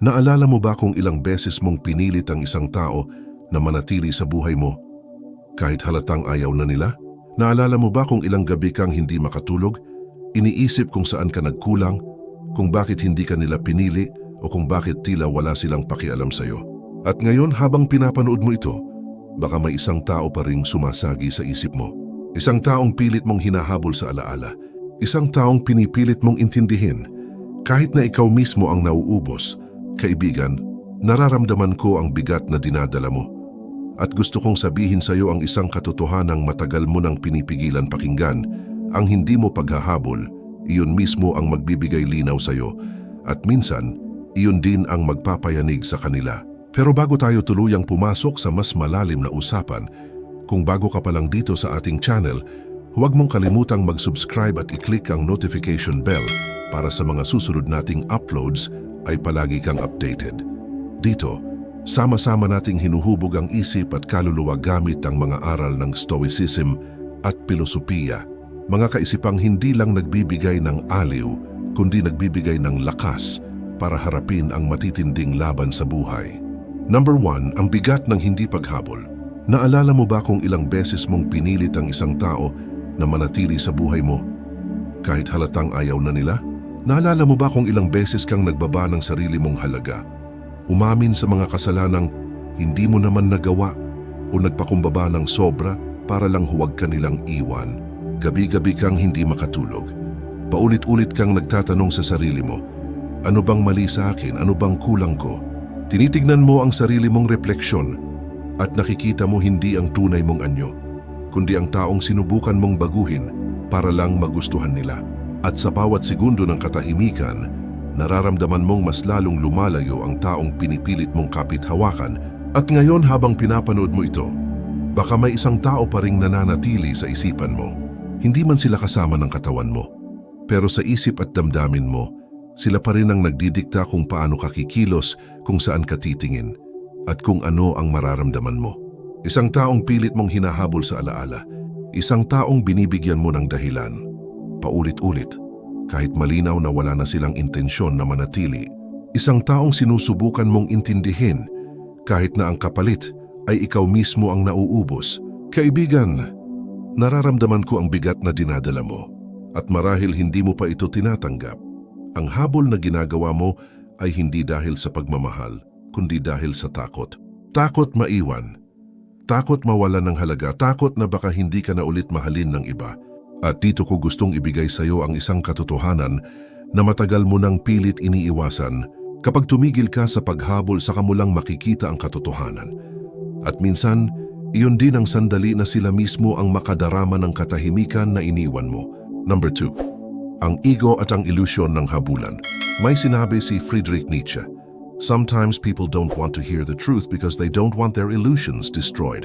Naalala mo ba kung ilang beses mong pinilit ang isang tao na manatili sa buhay mo? Kahit halatang ayaw na nila? Naalala mo ba kung ilang gabi kang hindi makatulog? Iniisip kung saan ka nagkulang, kung bakit hindi ka nila pinili o kung bakit tila wala silang pakialam sa'yo. At ngayon habang pinapanood mo ito, baka may isang tao pa ring sumasagi sa isip mo. Isang taong pilit mong hinahabol sa alaala. Isang taong pinipilit mong intindihin. Kahit na ikaw mismo ang nauubos, kaibigan, nararamdaman ko ang bigat na dinadala mo. At gusto kong sabihin sa iyo ang isang katotohanang matagal mo nang pinipigilan pakinggan. Ang hindi mo paghahabol, iyon mismo ang magbibigay linaw sa iyo. At minsan, iyon din ang magpapayanig sa kanila. Pero bago tayo tuluyang pumasok sa mas malalim na usapan, kung bago ka pa lang dito sa ating channel, huwag mong kalimutang mag-subscribe at i-click ang notification bell para sa mga susunod nating uploads ay palagi kang updated. Dito, sama-sama nating hinuhubog ang isip at kaluluwa gamit ang mga aral ng Stoicism at Pilosopiya, mga kaisipang hindi lang nagbibigay ng aliw, kundi nagbibigay ng lakas para harapin ang matitinding laban sa buhay. Number one, ang bigat ng hindi paghabol. Naalala mo ba kung ilang beses mong pinilit ang isang tao na manatili sa buhay mo? Kahit halatang ayaw na nila? Naalala mo ba kung ilang beses kang nagbaba ng sarili mong halaga? Umamin sa mga kasalanang hindi mo naman nagawa o nagpakumbaba ng sobra para lang huwag ka nilang iwan. Gabi-gabi kang hindi makatulog. Paulit-ulit kang nagtatanong sa sarili mo, ano bang mali sa akin? Ano bang kulang ko? Tinitignan mo ang sarili mong refleksyon at nakikita mo hindi ang tunay mong anyo, kundi ang taong sinubukan mong baguhin para lang magustuhan nila. At sa bawat segundo ng katahimikan, nararamdaman mong mas lalong lumalayo ang taong pinipilit mong kapit-hawakan at ngayon habang pinapanood mo ito, baka may isang tao pa ring nananatili sa isipan mo. Hindi man sila kasama ng katawan mo, pero sa isip at damdamin mo, sila pa rin ang nagdidikta kung paano ka kikilos, kung saan ka titingin, at kung ano ang mararamdaman mo. Isang taong pilit mong hinahabol sa alaala, isang taong binibigyan mo ng dahilan, paulit-ulit, kahit malinaw na wala na silang intensyon na manatili. Isang taong sinusubukan mong intindihin, kahit na ang kapalit ay ikaw mismo ang nauubos. Kaibigan, nararamdaman ko ang bigat na dinadala mo, at marahil hindi mo pa ito tinatanggap. Ang habol na ginagawa mo ay hindi dahil sa pagmamahal, kundi dahil sa takot. Takot maiwan. Takot mawala ng halaga. Takot na baka hindi ka na ulit mahalin ng iba. At dito ko gustong ibigay sa iyo ang isang katotohanan na matagal mo nang pilit iniiwasan. Kapag tumigil ka sa paghabol, saka mo lang makikita ang katotohanan. At minsan, iyon din ang sandali na sila mismo ang makadarama ng katahimikan na iniwan mo. Number 2 ang ego at ang ilusyon ng habulan. May sinabi si Friedrich Nietzsche, Sometimes people don't want to hear the truth because they don't want their illusions destroyed.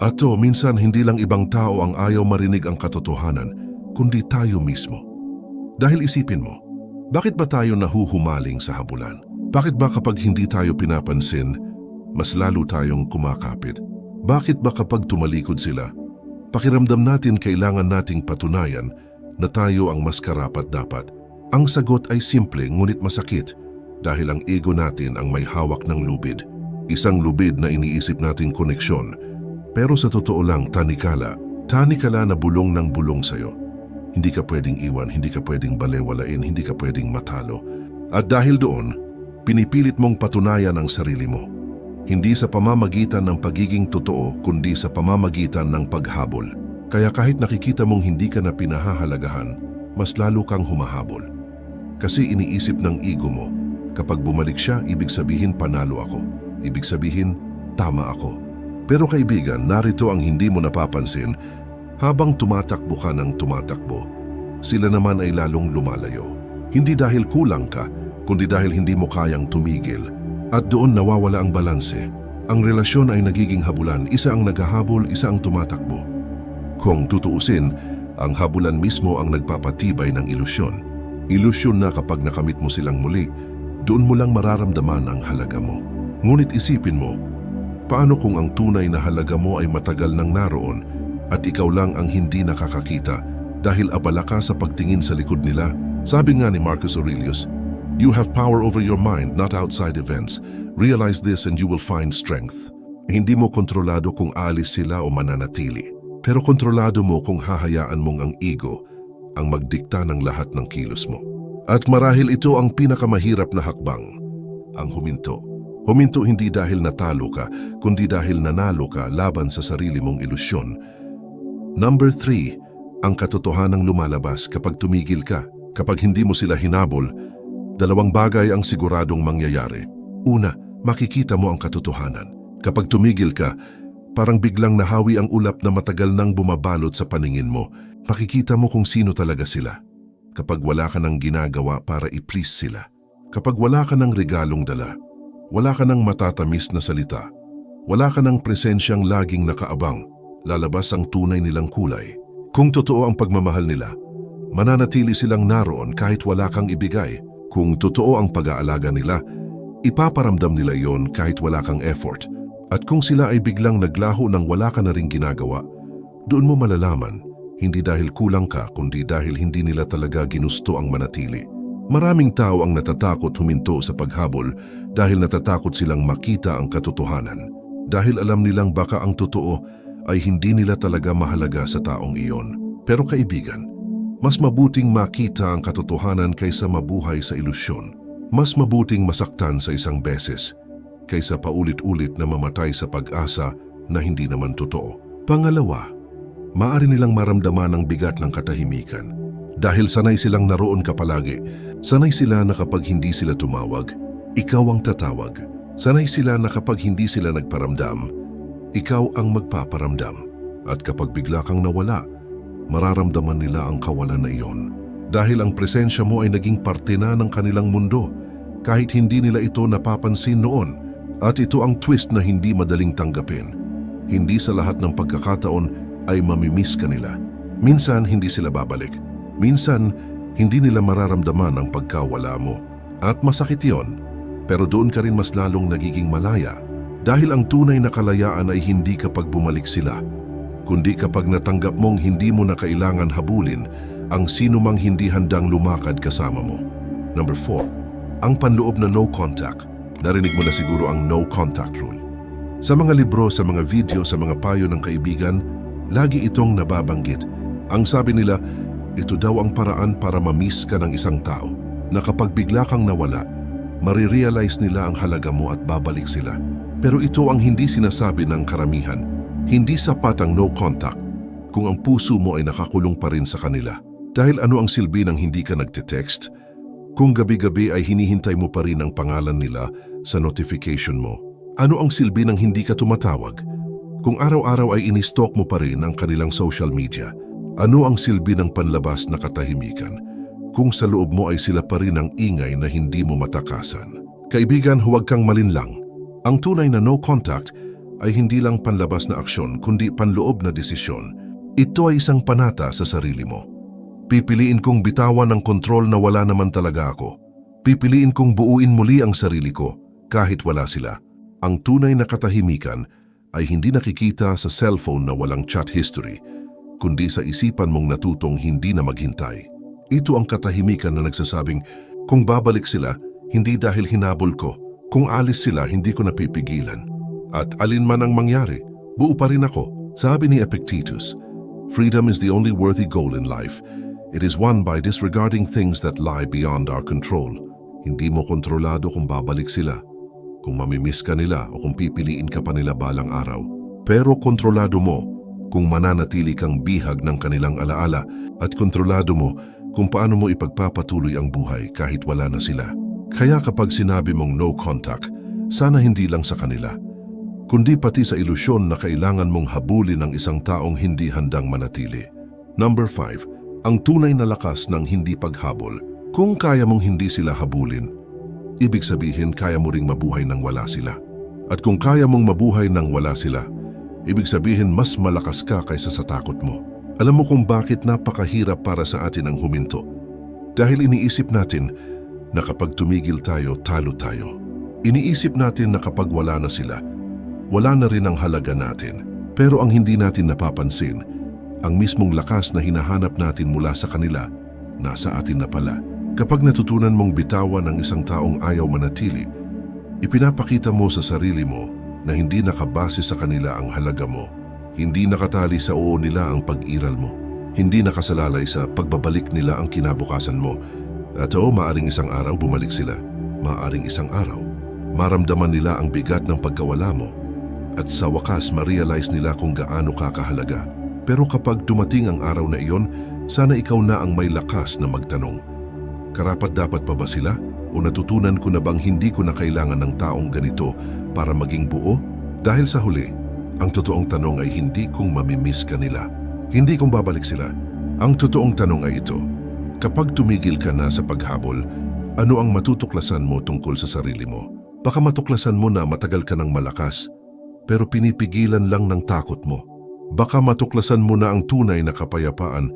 At to, minsan hindi lang ibang tao ang ayaw marinig ang katotohanan, kundi tayo mismo. Dahil isipin mo, bakit ba tayo nahuhumaling sa habulan? Bakit ba kapag hindi tayo pinapansin, mas lalo tayong kumakapit? Bakit ba kapag tumalikod sila, pakiramdam natin kailangan nating patunayan na tayo ang mas karapat dapat. Ang sagot ay simple ngunit masakit dahil ang ego natin ang may hawak ng lubid. Isang lubid na iniisip nating koneksyon. Pero sa totoo lang, tanikala. Tanikala na bulong ng bulong sa'yo. Hindi ka pwedeng iwan, hindi ka pwedeng balewalain, hindi ka pwedeng matalo. At dahil doon, pinipilit mong patunayan ang sarili mo. Hindi sa pamamagitan ng pagiging totoo, kundi sa pamamagitan ng paghabol. Kaya kahit nakikita mong hindi ka na pinahahalagahan, mas lalo kang humahabol. Kasi iniisip ng ego mo, kapag bumalik siya, ibig sabihin panalo ako. Ibig sabihin, tama ako. Pero kaibigan, narito ang hindi mo napapansin, habang tumatakbo ka ng tumatakbo, sila naman ay lalong lumalayo. Hindi dahil kulang ka, kundi dahil hindi mo kayang tumigil. At doon nawawala ang balanse. Ang relasyon ay nagiging habulan, isa ang naghahabol, isa ang tumatakbo. Kung tutuusin, ang habulan mismo ang nagpapatibay ng ilusyon. Ilusyon na kapag nakamit mo silang muli, doon mo lang mararamdaman ang halaga mo. Ngunit isipin mo, paano kung ang tunay na halaga mo ay matagal nang naroon at ikaw lang ang hindi nakakakita dahil abala ka sa pagtingin sa likod nila? Sabi nga ni Marcus Aurelius, You have power over your mind, not outside events. Realize this and you will find strength. Hindi mo kontrolado kung alis sila o mananatili. Pero kontrolado mo kung hahayaan mong ang ego ang magdikta ng lahat ng kilos mo. At marahil ito ang pinakamahirap na hakbang, ang huminto. Huminto hindi dahil natalo ka, kundi dahil nanalo ka laban sa sarili mong ilusyon. Number three, ang katotohanang lumalabas kapag tumigil ka. Kapag hindi mo sila hinabol, dalawang bagay ang siguradong mangyayari. Una, makikita mo ang katotohanan. Kapag tumigil ka, parang biglang nahawi ang ulap na matagal nang bumabalot sa paningin mo. Makikita mo kung sino talaga sila. Kapag wala ka ng ginagawa para i-please sila. Kapag wala ka ng regalong dala. Wala ka ng matatamis na salita. Wala ka ng presensyang laging nakaabang. Lalabas ang tunay nilang kulay. Kung totoo ang pagmamahal nila, mananatili silang naroon kahit wala kang ibigay. Kung totoo ang pag-aalaga nila, ipaparamdam nila yon kahit wala kang effort. At kung sila ay biglang naglaho nang wala ka na ring ginagawa, doon mo malalaman, hindi dahil kulang ka kundi dahil hindi nila talaga ginusto ang manatili. Maraming tao ang natatakot huminto sa paghabol dahil natatakot silang makita ang katotohanan. Dahil alam nilang baka ang totoo ay hindi nila talaga mahalaga sa taong iyon. Pero kaibigan, mas mabuting makita ang katotohanan kaysa mabuhay sa ilusyon. Mas mabuting masaktan sa isang beses kaysa paulit-ulit na mamatay sa pag-asa na hindi naman totoo. Pangalawa, maaari nilang maramdaman ang bigat ng katahimikan. Dahil sanay silang naroon ka palagi, sanay sila na kapag hindi sila tumawag, ikaw ang tatawag. Sanay sila na kapag hindi sila nagparamdam, ikaw ang magpaparamdam. At kapag bigla kang nawala, mararamdaman nila ang kawalan na iyon. Dahil ang presensya mo ay naging parte na ng kanilang mundo, kahit hindi nila ito napapansin noon. At ito ang twist na hindi madaling tanggapin. Hindi sa lahat ng pagkakataon ay mamimiss ka nila. Minsan hindi sila babalik. Minsan hindi nila mararamdaman ang pagkawala mo. At masakit yon. Pero doon ka rin mas lalong nagiging malaya dahil ang tunay na kalayaan ay hindi kapag bumalik sila, kundi kapag natanggap mong hindi mo na kailangan habulin ang sino mang hindi handang lumakad kasama mo. Number 4. Ang panloob na no contact. Narinig mo na siguro ang no contact rule. Sa mga libro, sa mga video, sa mga payo ng kaibigan, lagi itong nababanggit. Ang sabi nila, ito daw ang paraan para mamiss ka ng isang tao na kapag bigla kang nawala, marirealize nila ang halaga mo at babalik sila. Pero ito ang hindi sinasabi ng karamihan. Hindi sapat ang no contact kung ang puso mo ay nakakulong pa rin sa kanila. Dahil ano ang silbi ng hindi ka nagte-text? Kung gabi-gabi ay hinihintay mo pa rin ang pangalan nila sa notification mo. Ano ang silbi ng hindi ka tumatawag? Kung araw-araw ay inistalk mo pa rin ang kanilang social media, ano ang silbi ng panlabas na katahimikan? Kung sa loob mo ay sila pa rin ang ingay na hindi mo matakasan. Kaibigan, huwag kang malinlang. Ang tunay na no contact ay hindi lang panlabas na aksyon kundi panloob na desisyon. Ito ay isang panata sa sarili mo. Pipiliin kong bitawan ng kontrol na wala naman talaga ako. Pipiliin kong buuin muli ang sarili ko kahit wala sila. Ang tunay na katahimikan ay hindi nakikita sa cellphone na walang chat history, kundi sa isipan mong natutong hindi na maghintay. Ito ang katahimikan na nagsasabing, kung babalik sila, hindi dahil hinabol ko. Kung alis sila, hindi ko napipigilan. At alin man ang mangyari, buo pa rin ako. Sabi ni Epictetus, Freedom is the only worthy goal in life. It is won by disregarding things that lie beyond our control. Hindi mo kontrolado kung babalik sila, kung mamimiss ka nila o kung pipiliin ka pa nila balang araw. Pero kontrolado mo kung mananatili kang bihag ng kanilang alaala at kontrolado mo kung paano mo ipagpapatuloy ang buhay kahit wala na sila. Kaya kapag sinabi mong no contact, sana hindi lang sa kanila, kundi pati sa ilusyon na kailangan mong habulin ng isang taong hindi handang manatili. Number 5. Ang tunay na lakas ng hindi paghabol. Kung kaya mong hindi sila habulin, ibig sabihin kaya mo ring mabuhay nang wala sila. At kung kaya mong mabuhay nang wala sila, ibig sabihin mas malakas ka kaysa sa takot mo. Alam mo kung bakit napakahirap para sa atin ang huminto? Dahil iniisip natin na kapag tumigil tayo, talo tayo. Iniisip natin na kapag wala na sila, wala na rin ang halaga natin. Pero ang hindi natin napapansin, ang mismong lakas na hinahanap natin mula sa kanila, nasa atin na pala. Kapag natutunan mong bitawan ng isang taong ayaw manatili, ipinapakita mo sa sarili mo na hindi nakabase sa kanila ang halaga mo. Hindi nakatali sa oo nila ang pag-iral mo. Hindi nakasalalay sa pagbabalik nila ang kinabukasan mo. At oo, maaring isang araw bumalik sila. Maaring isang araw, maramdaman nila ang bigat ng pagkawala mo. At sa wakas, ma-realize nila kung gaano ka kahalaga. Pero kapag dumating ang araw na iyon, sana ikaw na ang may lakas na magtanong. Karapat dapat pa ba sila? O natutunan ko na bang hindi ko na kailangan ng taong ganito para maging buo? Dahil sa huli, ang totoong tanong ay hindi kung mamimiss ka nila. Hindi kung babalik sila. Ang totoong tanong ay ito. Kapag tumigil ka na sa paghabol, ano ang matutuklasan mo tungkol sa sarili mo? Baka matuklasan mo na matagal ka ng malakas, pero pinipigilan lang ng takot mo. Baka matuklasan mo na ang tunay na kapayapaan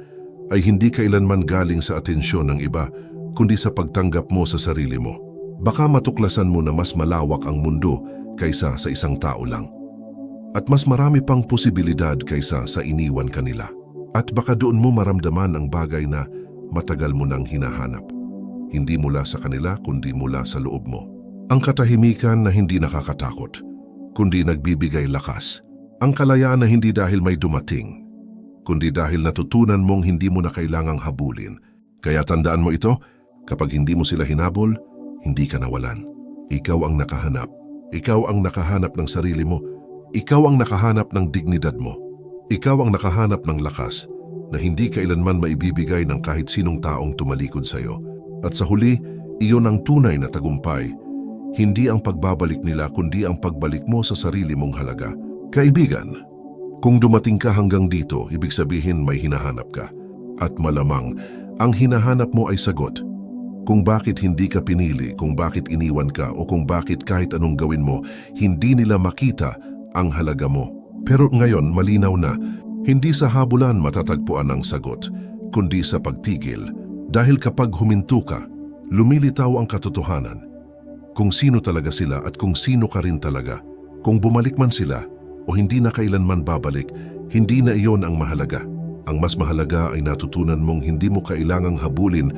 ay hindi kailanman galing sa atensyon ng iba, kundi sa pagtanggap mo sa sarili mo. Baka matuklasan mo na mas malawak ang mundo kaysa sa isang tao lang. At mas marami pang posibilidad kaysa sa iniwan kanila. At baka doon mo maramdaman ang bagay na matagal mo nang hinahanap. Hindi mula sa kanila kundi mula sa loob mo. Ang katahimikan na hindi nakakatakot, kundi nagbibigay lakas. Ang kalayaan na hindi dahil may dumating, kundi dahil natutunan mong hindi mo na kailangang habulin. Kaya tandaan mo ito, kapag hindi mo sila hinabol, hindi ka nawalan. Ikaw ang nakahanap. Ikaw ang nakahanap ng sarili mo. Ikaw ang nakahanap ng dignidad mo. Ikaw ang nakahanap ng lakas na hindi kailanman maibibigay ng kahit sinong taong tumalikod sa iyo. At sa huli, iyon ang tunay na tagumpay. Hindi ang pagbabalik nila kundi ang pagbalik mo sa sarili mong halaga. Kaibigan, kung dumating ka hanggang dito, ibig sabihin may hinahanap ka. At malamang, ang hinahanap mo ay sagot. Kung bakit hindi ka pinili, kung bakit iniwan ka, o kung bakit kahit anong gawin mo, hindi nila makita ang halaga mo. Pero ngayon, malinaw na, hindi sa habulan matatagpuan ang sagot, kundi sa pagtigil. Dahil kapag huminto ka, lumilitaw ang katotohanan. Kung sino talaga sila at kung sino ka rin talaga. Kung bumalik man sila o hindi na kailanman babalik, hindi na iyon ang mahalaga. Ang mas mahalaga ay natutunan mong hindi mo kailangang habulin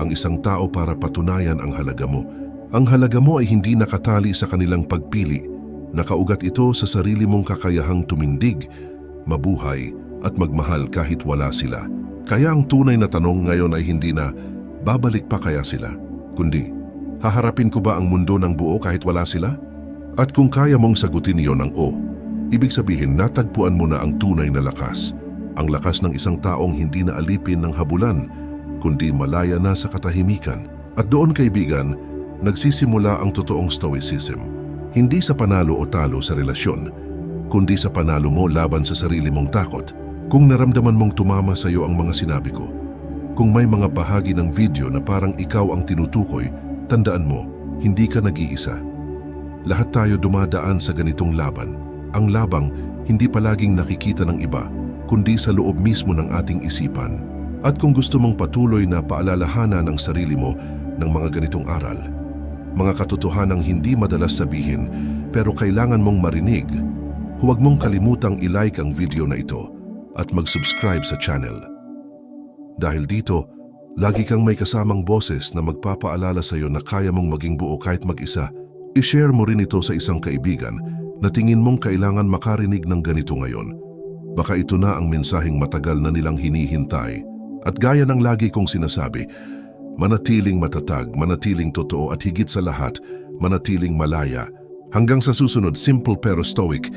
ang isang tao para patunayan ang halaga mo. Ang halaga mo ay hindi nakatali sa kanilang pagpili. Nakaugat ito sa sarili mong kakayahang tumindig, mabuhay at magmahal kahit wala sila. Kaya ang tunay na tanong ngayon ay hindi na, babalik pa kaya sila? Kundi, haharapin ko ba ang mundo ng buo kahit wala sila? At kung kaya mong sagutin iyon ng o, ibig sabihin natagpuan mo na ang tunay na lakas. Ang lakas ng isang taong hindi na alipin ng habulan, kundi malaya na sa katahimikan. At doon kaibigan, nagsisimula ang totoong stoicism. Hindi sa panalo o talo sa relasyon, kundi sa panalo mo laban sa sarili mong takot. Kung naramdaman mong tumama sa iyo ang mga sinabi ko, kung may mga bahagi ng video na parang ikaw ang tinutukoy, tandaan mo, hindi ka nag-iisa. Lahat tayo dumadaan sa ganitong laban. Ang labang hindi palaging nakikita ng iba, kundi sa loob mismo ng ating isipan. At kung gusto mong patuloy na paalalahanan ng sarili mo ng mga ganitong aral, mga katotohanang hindi madalas sabihin pero kailangan mong marinig, huwag mong kalimutang ilike ang video na ito at mag-subscribe sa channel. Dahil dito, lagi kang may kasamang boses na magpapaalala sa iyo na kaya mong maging buo kahit mag-isa. I-share mo rin ito sa isang kaibigan na tingin mong kailangan makarinig ng ganito ngayon. Baka ito na ang mensaheng matagal na nilang hinihintay. At gaya ng lagi kong sinasabi, manatiling matatag, manatiling totoo at higit sa lahat, manatiling malaya. Hanggang sa susunod, simple pero stoic,